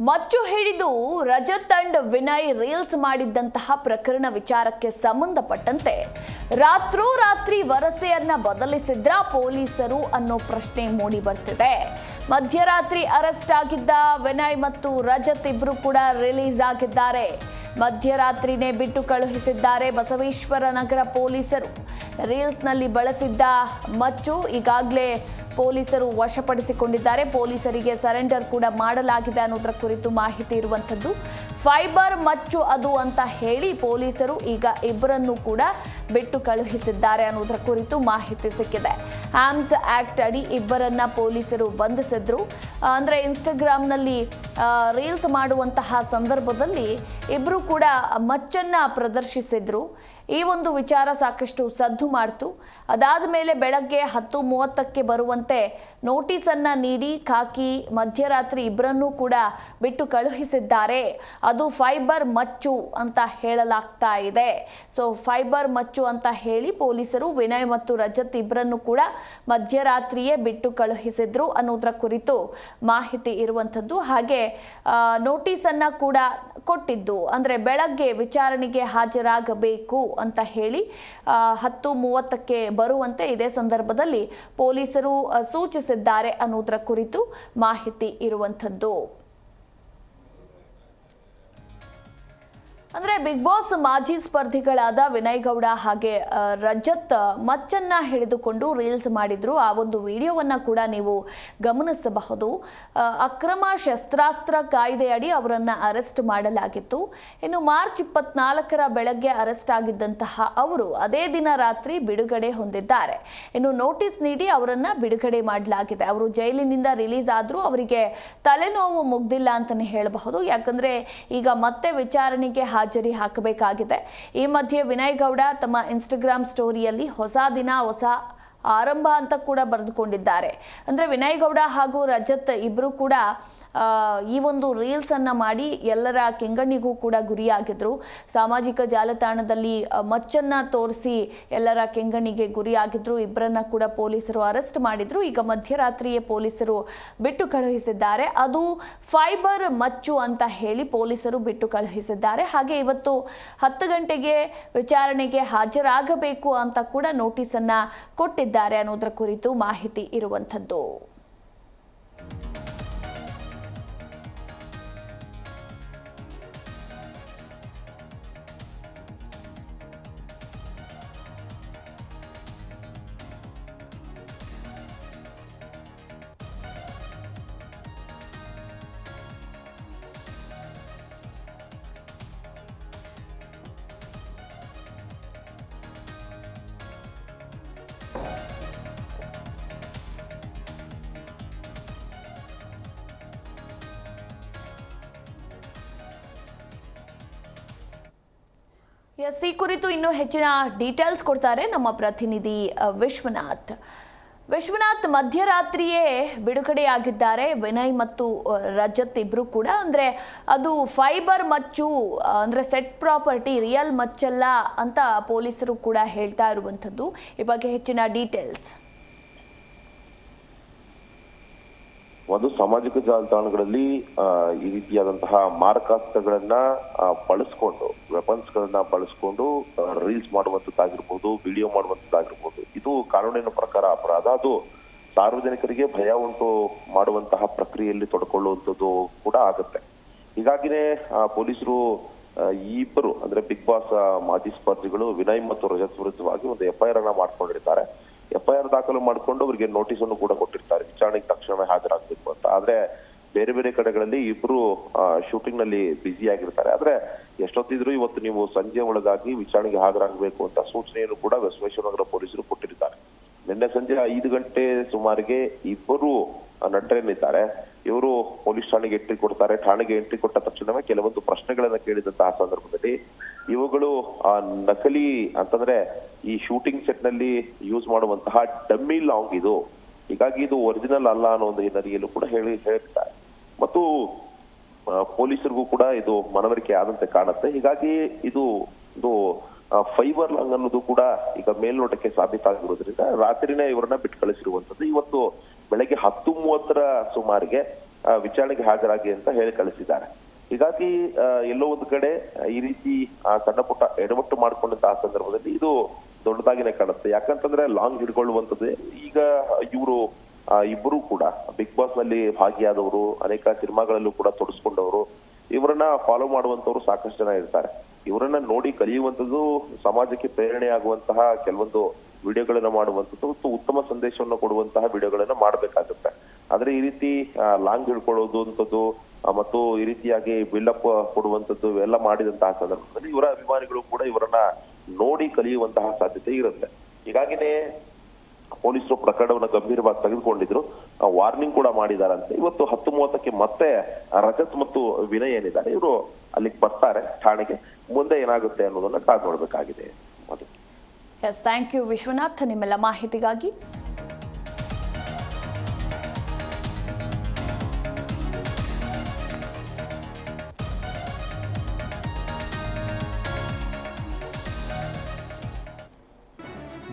ಮಚ್ಚು ಹಿಡಿದು Rajat and Vinay reels ಮಾಡಿದ್ದಂತಹ ಪ್ರಕರಣ ವಿಚಾರಕ್ಕೆ ಸಂಬಂಧಪಟ್ಟಂತೆ ರಾತ್ರೋರಾತ್ರಿ ವರಸೆಯನ್ನ ಬದಲಿಸಿದ್ರ ಪೊಲೀಸರು ಅನ್ನೋ ಪ್ರಶ್ನೆ ಮೂಡಿ ಬರ್ತಿದೆ. ಮಧ್ಯರಾತ್ರಿ ಅರೆಸ್ಟ್ ಆಗಿದ್ದ ವಿನಯ್ ಮತ್ತು ರಜತ್ ಇಬ್ರು ಕೂಡ ರಿಲೀಸ್ ಆಗಿದ್ದಾರೆ. ಮಧ್ಯರಾತ್ರಿನೇ ಬಿಟ್ಟು ಕಳುಹಿಸಿದ್ದಾರೆ ಬಸವೇಶ್ವರ ನಗರ ಪೊಲೀಸರು. ರೀಲ್ಸ್ನಲ್ಲಿ ಬಳಸಿದ್ದ ಮಚ್ಚು ಈಗಾಗಲೇ ಪೊಲೀಸರು ವಶಪಡಿಸಿಕೊಂಡಿದ್ದಾರೆ. ಪೊಲೀಸರಿಗೆ ಸರೆಂಡರ್ ಕೂಡ ಮಾಡಲಾಗಿದೆ ಅನ್ನೋದರ ಕುರಿತು ಮಾಹಿತಿ ಇರುವಂಥದ್ದು. ಫೈಬರ್ ಮಚ್ಚು ಅದು ಅಂತ ಹೇಳಿ ಪೊಲೀಸರು ಈಗ ಇಬ್ಬರನ್ನು ಕೂಡ ಬಿಟ್ಟು ಕಳುಹಿಸಿದ್ದಾರೆ ಅನ್ನೋದರ ಕುರಿತು ಮಾಹಿತಿ ಸಿಕ್ಕಿದೆ. ಆಮ್ಸ್ ಆಕ್ಟ್ ಅಡಿ ಇಬ್ಬರನ್ನ ಪೊಲೀಸರು ಬಂಧಿಸಿದ್ರು. ಅಂದರೆ ಅಂದ್ರೆ ಇನ್ಸ್ಟಾಗ್ರಾಮ್ನಲ್ಲಿ ರೀಲ್ಸ್ ಮಾಡುವಂತಹ ಸಂದರ್ಭದಲ್ಲಿ ಇಬ್ಬರು ಕೂಡ ಮಚ್ಚನ್ನು ಪ್ರದರ್ಶಿಸಿದ್ರು. ಈ ಒಂದು ವಿಚಾರ ಸಾಕಷ್ಟು ಸದ್ದು ಮಾಡ್ತು. ಅದಾದ ಮೇಲೆ ಬೆಳಗ್ಗೆ ಹತ್ತು ಮೂವತ್ತಕ್ಕೆ ಬರುವಂತೆ ನೋಟಿಸನ್ನ ನೀಡಿ ಕಾಕಿ ಮಧ್ಯರಾತ್ರಿ ಇಬ್ಬರನ್ನೂ ಕೂಡ ಬಿಟ್ಟು ಕಳುಹಿಸಿದ್ದಾರೆ. ಅದು ಫೈಬರ್ ಮಚ್ಚು ಅಂತ ಹೇಳಲಾಗ್ತಾ ಇದೆ. ಸೊ, ಫೈಬರ್ ಮಚ್ಚು ಅಂತ ಹೇಳಿ ಪೊಲೀಸರು ವಿನಯ್ ಮತ್ತು ರಜತ್ ಇಬ್ಬರನ್ನು ಕೂಡ ಮಧ್ಯರಾತ್ರಿಯೇ ಬಿಟ್ಟು ಕಳುಹಿಸಿದ್ರು ಅನ್ನೋದರ ಕುರಿತು ಮಾಹಿತಿ ಇರುವಂಥದ್ದು. ಹಾಗೆ ನೋಟಿಸನ್ನ ಕೂಡ ಕೊಟ್ಟಿದ್ದು. ಅಂದ್ರೆ ಬೆಳಗ್ಗೆ ವಿಚಾರಣೆಗೆ ಹಾಜರಾಗಬೇಕು ಅಂತ ಹೇಳಿ ಹತ್ತು ಮೂವತ್ತಕ್ಕೆ ಬರುವಂತೆ ಇದೇ ಸಂದರ್ಭದಲ್ಲಿ ಪೊಲೀಸರು ಸೂಚಿಸಿದ್ದಾರೆ ಅನ್ನೋದರ ಕುರಿತು ಮಾಹಿತಿ ಇರುವಂಥದ್ದು. ಅಂದ್ರೆ ಬಿಗ್ ಬಾಸ್ ಮಾಜಿ ಸ್ಪರ್ಧಿಗಳಾದ ವಿನಯ್ ಗೌಡ ಹಾಗೆ ರಜತ್ ಮಚ್ಚನ್ನ ಹಿಡಿದುಕೊಂಡು ರೀಲ್ಸ್ ಮಾಡಿದ್ರು. ಆ ಒಂದು ವಿಡಿಯೋವನ್ನ ಕೂಡ ನೀವು ಗಮನಿಸಬಹುದು. ಅಕ್ರಮ ಶಸ್ತ್ರಾಸ್ತ್ರ ಕಾಯ್ದೆಯಡಿ ಅವರನ್ನ ಅರೆಸ್ಟ್ ಮಾಡಲಾಗಿತ್ತು. ಇನ್ನು ಮಾರ್ಚ್ ಇಪ್ಪತ್ನಾಲ್ಕರ ಬೆಳಗ್ಗೆ ಅರೆಸ್ಟ್ ಆಗಿದ್ದಂತಹ ಅವರು ಅದೇ ದಿನ ರಾತ್ರಿ ಬಿಡುಗಡೆ ಹೊಂದಿದ್ದಾರೆ. ಇನ್ನು ನೋಟಿಸ್ ನೀಡಿ ಅವರನ್ನ ಬಿಡುಗಡೆ ಮಾಡಲಾಗಿದೆ. ಅವರು ಜೈಲಿನಿಂದ ರಿಲೀಸ್ ಆದರೂ ಅವರಿಗೆ ತಲೆನೋವು ಮುಗ್ದಿಲ್ಲ ಅಂತಾನೆ ಹೇಳಬಹುದು. ಯಾಕಂದ್ರೆ ಈಗ ಮತ್ತೆ ವಿಚಾರಣೆಗೆ ಹಾಕಬೇಕಾಗಿದೆ. ಈ ಮಧ್ಯೆ ವಿನಯ್ ಗೌಡ ತಮ್ಮ ಇನ್ಸ್ಟಾಗ್ರಾಮ್ ಸ್ಟೋರಿಯಲ್ಲಿ ಹೊಸ ದಿನ ಹೊಸ ಆರಂಭ ಅಂತ ಕೂಡ ಬರೆದುಕೊಂಡಿದ್ದಾರೆ. ಅಂದ್ರೆ ವಿನಯ್ ಗೌಡ ಹಾಗೂ ರಜತ್ ಇಬ್ಬರು ಕೂಡ ಈ ಒಂದು ರೀಲ್ಸ್ ಅನ್ನ ಮಾಡಿ ಎಲ್ಲರ ಕೆಂಗಣ್ಣಿಗೂ ಕೂಡ ಗುರಿಯಾಗಿದ್ರು. ಸಾಮಾಜಿಕ ಜಾಲತಾಣದಲ್ಲಿ ಮಚ್ಚನ್ನ ತೋರಿಸಿ ಎಲ್ಲರ ಕೆಂಗಣ್ಣಿಗೆ ಗುರಿಯಾಗಿದ್ರು. ಇಬ್ಬರನ್ನ ಕೂಡ ಪೊಲೀಸರು ಅರೆಸ್ಟ್ ಮಾಡಿದ್ರು. ಈಗ ಮಧ್ಯರಾತ್ರಿಯೇ ಪೊಲೀಸರು ಬಿಟ್ಟು ಕಳುಹಿಸಿದ್ದಾರೆ. ಅದು ಫೈಬರ್ ಮಚ್ಚು ಅಂತ ಹೇಳಿ ಪೊಲೀಸರು ಬಿಟ್ಟು ಕಳುಹಿಸಿದ್ದಾರೆ. ಹಾಗೆ ಇವತ್ತು ಹತ್ತು ಗಂಟೆಗೆ ವಿಚಾರಣೆಗೆ ಹಾಜರಾಗಬೇಕು ಅಂತ ಕೂಡ ನೋಟಿಸನ್ನ ಕೊಟ್ಟಿದ್ದಾರೆ. ಅನ್ನೋದರ ಕುರಿತು ಮಾಹಿತಿ ಇರುವಂಥದ್ದು. ಎಸ್ ಈ ಕುರಿತು ಇನ್ನೂ ಹೆಚ್ಚಿನ ಡೀಟೇಲ್ಸ್ ಕೊಡ್ತಾರೆ ನಮ್ಮ ಪ್ರತಿನಿಧಿ ವಿಶ್ವನಾಥ್. ವಿಶ್ವನಾಥ್ ಮಧ್ಯರಾತ್ರಿಯೇ ಬಿಡುಗಡೆಯಾಗಿದ್ದಾರೆ. ವಿನಯ್ ಮತ್ತು ರಜತ್ ಇಬ್ರು ಕೂಡ. ಅಂದರೆ ಅದು ಫೈಬರ್ ಮಚ್ಚು ಅಂದ್ರೆ ಸೆಟ್ ಪ್ರಾಪರ್ಟಿ ರಿಯಲ್ ಮಚ್ಚಲ್ಲ ಅಂತ ಪೊಲೀಸರು ಕೂಡ ಹೇಳ್ತಾ ಇರುವಂಥದ್ದು. ಈ ಬಗ್ಗೆ ಹೆಚ್ಚಿನ ಡೀಟೇಲ್ಸ್ ಒಂದು ಸಾಮಾಜಿಕ ಜಾಲತಾಣಗಳಲ್ಲಿ ಈ ರೀತಿಯಾದಂತಹ ಮಾರಕಾಸ್ತ್ರಗಳನ್ನ ಬಳಸ್ಕೊಂಡು ವೆಪನ್ಸ್ ಗಳನ್ನ ಬಳಸ್ಕೊಂಡು ರೀಲ್ಸ್ ಮಾಡುವಂತದ್ದಾಗಿರ್ಬೋದು ವಿಡಿಯೋ ಮಾಡುವಂತದ್ದಾಗಿರ್ಬೋದು ಇದು ಕಾನೂನಿನ ಪ್ರಕಾರ ಅಪರಾಧ. ಅದು ಸಾರ್ವಜನಿಕರಿಗೆ ಭಯ ಉಂಟು ಮಾಡುವಂತಹ ಪ್ರಕ್ರಿಯೆಯಲ್ಲಿ ತೊಡ್ಕೊಳ್ಳುವಂಥದ್ದು ಕೂಡ ಆಗುತ್ತೆ. ಹೀಗಾಗಿನೇ ಪೊಲೀಸರು ಈ ಇಬ್ಬರು, ಅಂದ್ರೆ ಬಿಗ್ ಬಾಸ್ ಮಾಜಿ ಸ್ಪರ್ಧಿಗಳು ವಿನಯ್ ಮತ್ತು ರಜತ್ ವಿರುದ್ಧವಾಗಿ ಒಂದು ಎಫ್ಐಆರ್ ಅನ್ನ ಮಾಡ್ಕೊಂಡಿರ್ತಾರೆ ಎಫ್ಐಆರ್ ದಾಖಲು ಮಾಡಿಕೊಂಡು ಅವರಿಗೆ ನೋಟಿಸ್ ಅನ್ನು ಕೂಡ ಕೊಟ್ಟಿರ್ತಾರೆ. ವಿಚಾರಣೆಗೆ ತಕ್ಷಣವೇ ಹಾಜರಾಗಬೇಕು ಅಂತ. ಆದ್ರೆ ಬೇರೆ ಬೇರೆ ಕಡೆಗಳಲ್ಲಿ ಇಬ್ರು ಶೂಟಿಂಗ್ನಲ್ಲಿ ಬ್ಯುಸಿ ಆಗಿರ್ತಾರೆ. ಆದ್ರೆ ಎಷ್ಟೊತ್ತಿದ್ರು ಇವತ್ತು ನೀವು ಸಂಜೆ ಒಳಗಾಗಿ ವಿಚಾರಣೆಗೆ ಹಾಜರಾಗಬೇಕು ಅಂತ ಸೂಚನೆಯನ್ನು ಕೂಡ ಬಸವೇಶ್ವರನಗರ ಪೊಲೀಸರು ಕೊಟ್ಟಿರ್ತಾರೆ ನಿನ್ನೆ ಸಂಜೆ ಐದು ಗಂಟೆ ಸುಮಾರಿಗೆ ಇಬ್ಬರು ನಟರೇನಿದ್ದಾರೆ ಇವರು ಪೊಲೀಸ್ ಠಾಣೆಗೆ ಎಂಟ್ರಿ ಕೊಡ್ತಾರೆ. ಠಾಣೆಗೆ ಎಂಟ್ರಿ ಕೊಟ್ಟ ತಕ್ಷಣವೇ ಕೆಲವೊಂದು ಪ್ರಶ್ನೆಗಳನ್ನ ಕೇಳಿದಂತಹ ಸಂದರ್ಭದಲ್ಲಿ ಇವುಗಳು ನಕಲಿ ಅಂತಂದ್ರೆ ಈ ಶೂಟಿಂಗ್ ಸೆಟ್ನಲ್ಲಿ ಯೂಸ್ ಮಾಡುವಂತಹ ಡಮ್ಮಿ ಲಾಂಗ್ ಇದು. ಹೀಗಾಗಿ ಇದು ಒರಿಜಿನಲ್ ಅಲ್ಲ ಅನ್ನೋ ಒಂದು ಹಿನ್ನೆಲೆಯಲ್ಲೂ ಕೂಡ ಹೇಳಿ ಹೇಳ್ತಾರೆ ಮತ್ತು ಪೊಲೀಸರಿಗೂ ಕೂಡ ಇದು ಮನವರಿಕೆ ಆದಂತೆ ಕಾಣುತ್ತೆ. ಹೀಗಾಗಿ ಇದು ಇದು ಫೈಬರ್ ಲಾಂಗ್ ಅನ್ನೋದು ಕೂಡ ಈಗ ಮೇಲ್ನೋಟಕ್ಕೆ ಸಾಬೀತಾಗಿರೋದ್ರಿಂದ ರಾತ್ರಿನೇ ಇವರನ್ನ ಬಿಟ್ಟು ಕಳಿಸಿರುವಂತದ್ದು ಇವತ್ತು ಬೆಳಗ್ಗೆ ಹತ್ತು ಮೂವತ್ತರ ಸುಮಾರಿಗೆ ವಿಚಾರಣೆಗೆ ಹಾಜರಾಗಿ ಅಂತ ಹೇಳಿ ಕಳಿಸಿದ್ದಾರೆ. ಹೀಗಾಗಿ ಎಲ್ಲೋ ಒಂದು ಕಡೆ ಈ ರೀತಿ ಸಣ್ಣ ಪುಟ್ಟ ಎಡವಟ್ಟು ಮಾಡಿಕೊಂಡಂತಹ ಸಂದರ್ಭದಲ್ಲಿ ಇದು ದೊಡ್ಡದಾಗಿನೇ ಕಾಣುತ್ತೆ. ಯಾಕಂತಂದ್ರೆ ಲಾಂಗ್ ಹಿಡ್ಕೊಳ್ಳುವಂಥದ್ದೇ ಈಗ ಇವರು ಇಬ್ಬರು ಕೂಡ ಬಿಗ್ ಬಾಸ್ನಲ್ಲಿ ಭಾಗಿಯಾದವರು, ಅನೇಕ ಸಿನಿಮಾಗಳಲ್ಲೂ ಕೂಡ ತೊಡಸ್ಕೊಂಡವರು, ಇವರನ್ನ ಫಾಲೋ ಮಾಡುವಂತವ್ರು ಸಾಕಷ್ಟು ಜನ ಇರ್ತಾರೆ. ಇವರನ್ನ ನೋಡಿ ಕಲಿಯುವಂಥದ್ದು ಸಮಾಜಕ್ಕೆ ಪ್ರೇರಣೆ ಆಗುವಂತಹ ಕೆಲವೊಂದು ವಿಡಿಯೋಗಳನ್ನ ಮಾಡುವಂಥದ್ದು ಉತ್ತಮ ಸಂದೇಶವನ್ನು ಕೊಡುವಂತಹ ವಿಡಿಯೋಗಳನ್ನ ಮಾಡಬೇಕಾಗುತ್ತೆ. ಆದ್ರೆ ಈ ರೀತಿ ಲಾಂಗ್ ಹಿಡ್ಕೊಳ್ಳೋದು ಅಂತದ್ದು ಮತ್ತು ಈ ರೀತಿಯಾಗಿ ಬಿಲ್ಡಪ್ ಕೊಡುವಂಥದ್ದು ಇವೆಲ್ಲ ಮಾಡಿದಂತಹ ಸಂದರ್ಭದಲ್ಲಿ ಇವರ ಅಭಿಮಾನಿಗಳು ಕೂಡ ಇವರನ್ನ ನೋಡಿ ಕಲಿಯುವಂತಹ ಸಾಧ್ಯತೆ ಇರುತ್ತೆ. ಹೀಗಾಗಿನೇ ಪೊಲೀಸರು ಪ್ರಕರಣವನ್ನು ಗಂಭೀರವಾಗಿ ತೆಗೆದುಕೊಂಡಿದ್ರು. ವಾರ್ನಿಂಗ್ ಕೂಡ ಮಾಡಿದಾರಂತೆ. ಇವತ್ತು ಹತ್ತು ಮೂವತ್ತಕ್ಕೆ ಮತ್ತೆ ರಜತ್ ಮತ್ತು ವಿನಯ್ ಏನಿದ್ದಾರೆ, ಇವರು ಅಲ್ಲಿಗೆ ಬರ್ತಾರೆ ಠಾಣೆಗೆ. ಮುಂದೆ ಏನಾಗುತ್ತೆ ಅನ್ನೋದನ್ನ ಕಾದು ನೋಡಬೇಕಾಗಿದೆ. Thank you Vishwanath. ನಿಮ್ಮೆಲ್ಲ ಮಾಹಿತಿಗಾಗಿ